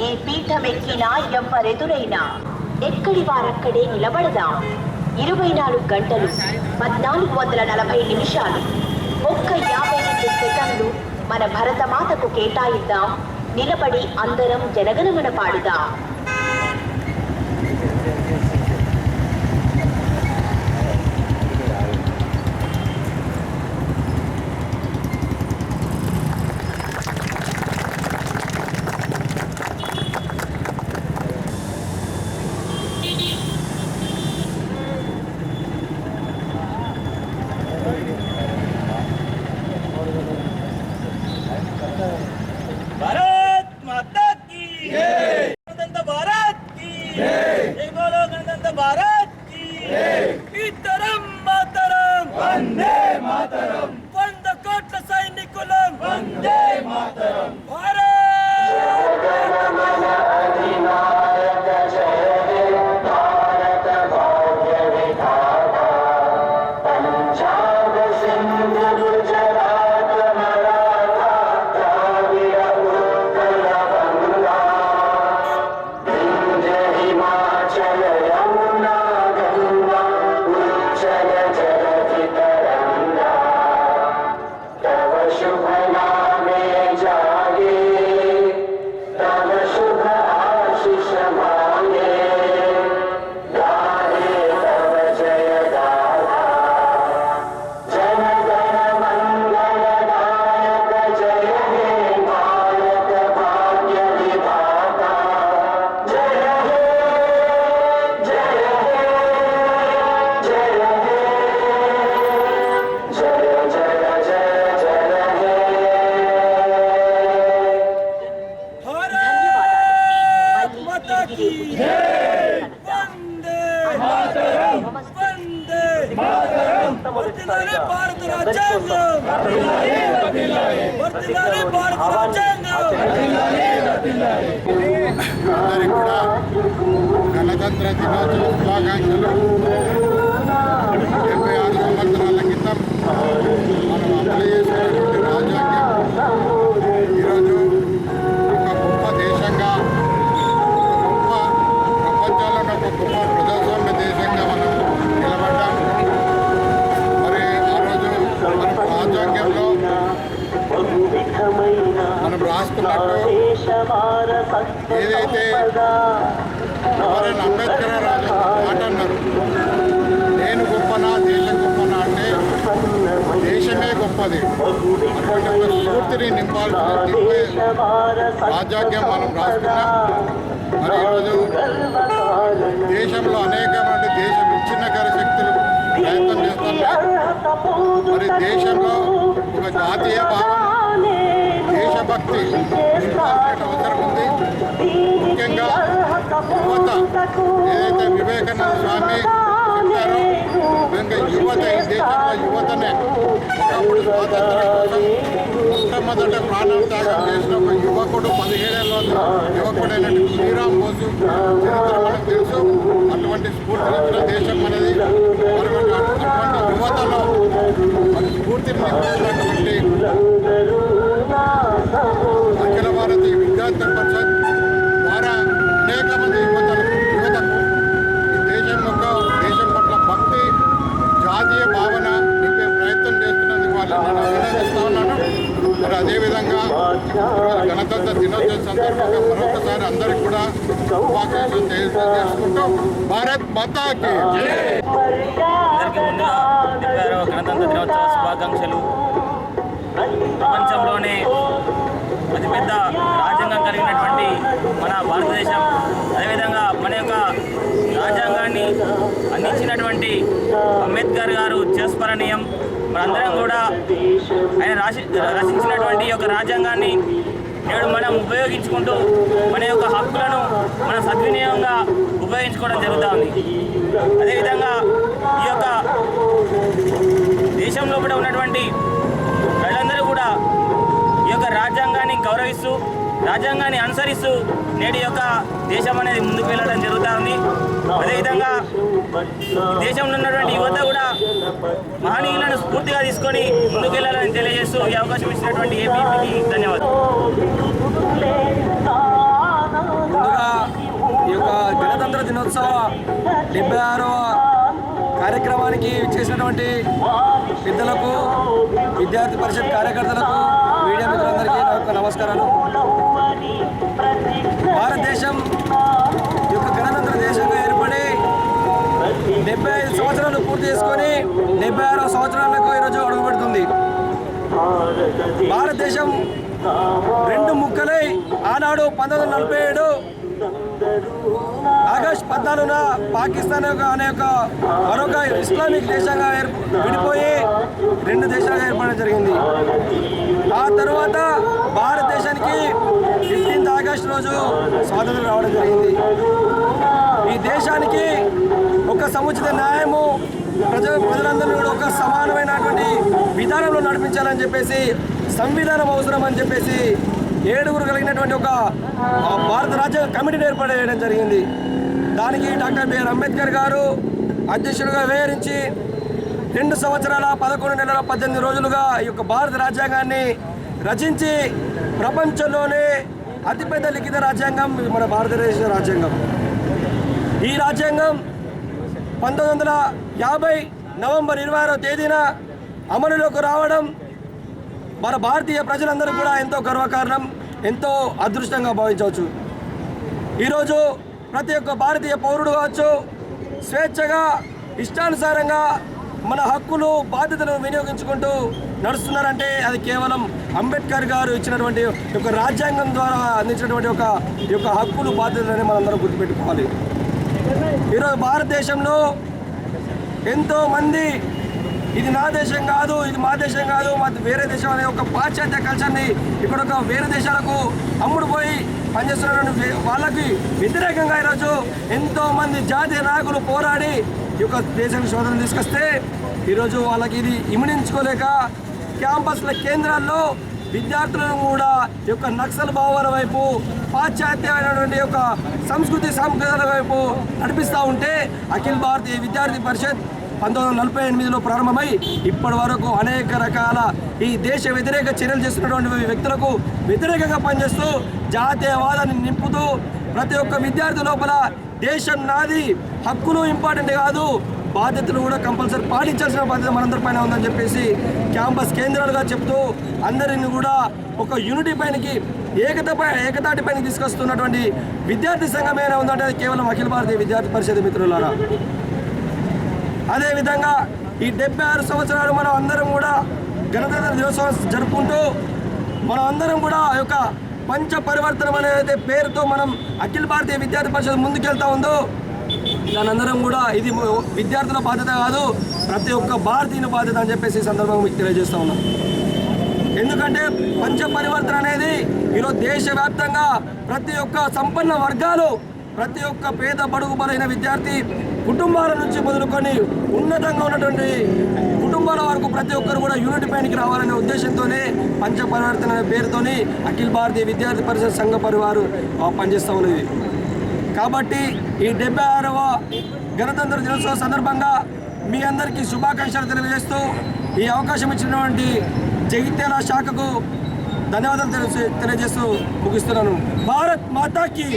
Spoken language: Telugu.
ఈ పీఠమెక్కినా ఎవ్వరెదురైనా? ఎక్కడి వారక్కడే నిలబడదాం. ఇరవై నాలుగు గంటలు పద్నాలుగు వందల నలభై నిమిషాలు. ఒక్క యాభై రెండు సెకండ్లు మన భరతమాతకు కేటాయిద్దాం. నిలబడి అందరం జనగణమన పాడుదాం. మాతరం వర్ధిల్లాలి భారత రాజ్యాంగం వర్ధిల్లాలి భారత రాజ్యాంగం అందరికి కూడా గణతంత్ర దినోత్సవ శుభాకాంక్షలు డెబ్బై ఆరు సంవత్సరాల క్రితం మనం రాసుకున్నట్టు ఏదైతే ఎవరైనా అంబేద్కర్ రాజు మాట అన్నారు నేను గొప్పనా? దేశం గొప్పనా? అంటే దేశమే గొప్పది. అటువంటి ఒక స్ఫూర్తిని నింపాల్సిన నింపే రాజ్యాంగం మనం రాసుకున్నాం మరి ఈరోజు దేశంలో అనేకమైన దేశ విచ్ఛిన్నకర శక్తులు ప్రయత్నం చేస్తున్నాయి మరి దేశంలో ఒక జాతీయ భావం నింపాల్సిన అవసరం ఉంది ముఖ్యంగా యువత ఏదైతే వివేకానంద స్వామి చెప్పారో ఇంకా యువత ఈ దేశంలో యువతనే. ఒకప్పుడు స్వాతంత్రం కోసం మొట్టమొదట ప్రాణం త్యాగం చేసిన ఒక యువకుడు పదిహేడేళ్ళ యువకుడైనటువంటి శ్రీరామ్ బోసు. చరిత్ర మనకు తెలుసు. అటువంటి స్ఫూర్తినిచ్చిన దేశం జాతీయ భావన నింపే ప్రయత్నం చేస్తున్నందుకు వాళ్ళని నేను అభినందిస్తా ఉన్నాను. మరి అదేవిధంగా గణతంత్ర దినోత్సవం సందర్భంగా మరొకసారి అందరికి కూడా శుభాకాంక్షలు తెలియజేసుకుంటూ భారత్ మాతాకి అందరికీ ముందుగా గణతంత్ర దినోత్సవ శుభాకాంక్షలు ప్రపంచంలోనే అతిపెద్ద రాజ్యాంగం కలిగినటువంటి మన భారతదేశం అదేవిధంగా మన యొక్క రాజ్యాంగాన్ని అందించినటువంటి అంబేద్కర్ గారు చేస్మరణీయం. మనందరం కూడా ఆయన రాసి రచించినటువంటి ఈ యొక్క రాజ్యాంగాన్ని నేడు మనం ఉపయోగించుకుంటూ మన యొక్క హక్కులను మన సద్వినియోగంగా ఉపయోగించుకోవడం జరుగుతూ ఉంది అదేవిధంగా ఈ యొక్క దేశంలో కూడా ఉన్నటువంటి ప్రజలందరూ కూడా ఈ యొక్క రాజ్యాంగాన్ని గౌరవిస్తూ రాజ్యాంగాన్ని అనుసరిస్తూ నేటి యొక్క దేశం అనేది ముందుకు వెళ్ళడం జరుగుతూ ఉంది అదేవిధంగా దేశంలో ఉన్నటువంటి యువత కూడా మహనీయులను స్ఫూర్తిగా తీసుకొని ముందుకు వెళ్ళాలని తెలియజేస్తూ ఈ అవకాశం ఇచ్చినటువంటి ఏపీకి ధన్యవాదాలు ధన్యవాదాలు. ముందుగా ఈ యొక్క గణతంత్ర దినోత్సవ డెబ్బై ఆరవ కార్యక్రమానికి చేసినటువంటి పెద్దలకు విద్యార్థి పరిషత్ కార్యకర్తలకు మీడియా మిత్రులందరికీ నా యొక్క నమస్కారాలు. భారతదేశం యొక్క గణతంత్ర దేశంగా ఏర్పడి డెబ్బై ఐదు సంవత్సరాలు పూర్తి చేసుకొని డెబ్బై ఆరో సంవత్సరాలకు ఈరోజు అడుగుపెడుతుంది. భారతదేశం రెండు ముక్కలై ఆనాడు పంతొమ్మిది వందల నలభై ఏడు ఆగస్ట్ పద్నాలుగున పాకిస్తాన్ యొక్క అనే ఒక మరొక ఇస్లామిక్ దేశంగా విడిపోయి రెండు దేశాలుగా ఏర్పడడం జరిగింది. ఆ తర్వాత భారతదేశానికి ఫిఫ్టీన్త్ ఆగస్ట్ రోజు స్వాతంత్రం రావడం జరిగింది. ఈ దేశానికి ఒక సముచిత న్యాయము ప్రజ ప్రజలందరూ కూడా ఒక సమానమైనటువంటి విధానంలో నడిపించాలని చెప్పేసి సంవిధానం అవసరం అని చెప్పేసి ఏడుగురు కలిగినటువంటి ఒక భారత రాజ్యాంగ కమిటీని ఏర్పాటు చేయడం జరిగింది. దానికి డాక్టర్ బిఆర్ అంబేద్కర్ గారు అధ్యక్షుడుగా వ్యవహరించి రెండు సంవత్సరాల పదకొండు నెలల పద్దెనిమిది రోజులుగా ఈ యొక్క భారత రాజ్యాంగాన్ని రచించి ప్రపంచంలోనే అతిపెద్ద లిఖిత రాజ్యాంగం మన భారతదేశ రాజ్యాంగం. ఈ రాజ్యాంగం పంతొమ్మిది వందల యాభై నవంబర్ ఇరవై ఆరో తేదీన అమలులోకి రావడం మన భారతీయ ప్రజలందరూ కూడా ఎంతో గర్వకారణం ఎంతో అదృష్టంగా భావించవచ్చు. ఈరోజు ప్రతి ఒక్క భారతీయ పౌరుడు కావచ్చు స్వేచ్ఛగా ఇష్టానుసారంగా మన హక్కులు బాధ్యతలను వినియోగించుకుంటూ నడుస్తున్నారంటే అది కేవలం అంబేద్కర్ గారు ఇచ్చినటువంటి ఒక యొక్క రాజ్యాంగం ద్వారా అందించినటువంటి ఒక యొక్క హక్కులు బాధ్యతలని మనందరం గుర్తుపెట్టుకోవాలి. ఈరోజు భారతదేశంలో ఎంతోమంది ఇది నా దేశం కాదు ఇది మా దేశం కాదు మా వేరే దేశం అనే ఒక పాశ్చాత్య కల్చర్ని ఇక్కడ ఒక వేరే దేశాలకు అమ్ముడుపోయి పనిచేస్తున్నటువంటి వాళ్ళకి వ్యతిరేకంగా ఈరోజు ఎంతోమంది జాతీయ నాయకులు పోరాడి ఈ యొక్క దేశానికి శోధన తీసుకొస్తే ఈరోజు వాళ్ళకి ఇది ఇమిడించుకోలేక క్యాంపస్ల కేంద్రాల్లో విద్యార్థులను కూడా ఈ యొక్క నక్సల్ భావాల వైపు పాశ్చాత్యమైనటువంటి యొక్క సంస్కృతి సాంప్రదాయాల వైపు నడిపిస్తూ ఉంటే అఖిల భారతీయ విద్యార్థి పరిషత్ పంతొమ్మిది వందల నలభై ఎనిమిదిలో ప్రారంభమై ఇప్పటి వరకు అనేక రకాల ఈ దేశ వ్యతిరేక చర్యలు చేస్తున్నటువంటి వ్యక్తులకు వ్యతిరేకంగా పనిచేస్తూ జాతీయవాదాన్ని నింపుతూ ప్రతి ఒక్క విద్యార్థి లోపల దేశం నాది హక్కులు ఇంపార్టెంట్ కాదు బాధ్యతలు కూడా కంపల్సరీ పాటించాల్సిన బాధ్యత మనందరి పైన ఉందని చెప్పేసి క్యాంపస్ కేంద్రాలుగా చెప్తూ అందరిని కూడా ఒక యూనిటీ పైనకి ఏకతపై ఏకతాటి పైన తీసుకొస్తున్నటువంటి విద్యార్థి సంఘం ఏమైనా ఉందంటే కేవలం అఖిల భారతీయ విద్యార్థి పరిషత్ మిత్రులారా. అదేవిధంగా ఈ డెబ్బై ఆరు సంవత్సరాలు మనం అందరం కూడా గణతంత్ర దినోత్సవం జరుపుకుంటూ మనం అందరం కూడా ఆ యొక్క పంచ పరివర్తనం అనేది పేరుతో మనం అఖిల భారతీయ విద్యార్థి పరిషత్ ముందుకెళ్తా ఉందో దానందరం కూడా ఇది విద్యార్థుల బాధ్యత కాదు ప్రతి ఒక్క భారతీయుని బాధ్యత అని చెప్పేసి ఈ సందర్భంగా మీకు తెలియజేస్తా ఉన్నాం. ఎందుకంటే పంచ పరివర్తన అనేది ఈరోజు దేశవ్యాప్తంగా ప్రతి ఒక్క సంపన్న వర్గాలు ప్రతి ఒక్క పేద బడుగు బలైన విద్యార్థి కుటుంబాల నుంచి మొదలుకొని ఉన్నతంగా ఉన్నటువంటి కుటుంబాల వరకు ప్రతి ఒక్కరు కూడా యూనిట్ పైనకి రావాలనే ఉద్దేశంతోనే పంచ పరివర్తన అనే పేరుతోని అఖిల భారతీయ విద్యార్థి పరిషత్ సంఘ పరివారు పనిచేస్తూ ఉన్నది. కాబట్టి ఈ డెబ్బై ఆరవ గణతంత్ర దినోత్సవ సందర్భంగా మీ అందరికీ శుభాకాంక్షలు తెలియజేస్తూ ఈ అవకాశం ఇచ్చినటువంటి జగిత్యాల శాఖకు ధన్యవాదాలు తెలియజేస్తూ ముగిస్తున్నాను. భారత్ మాతాకి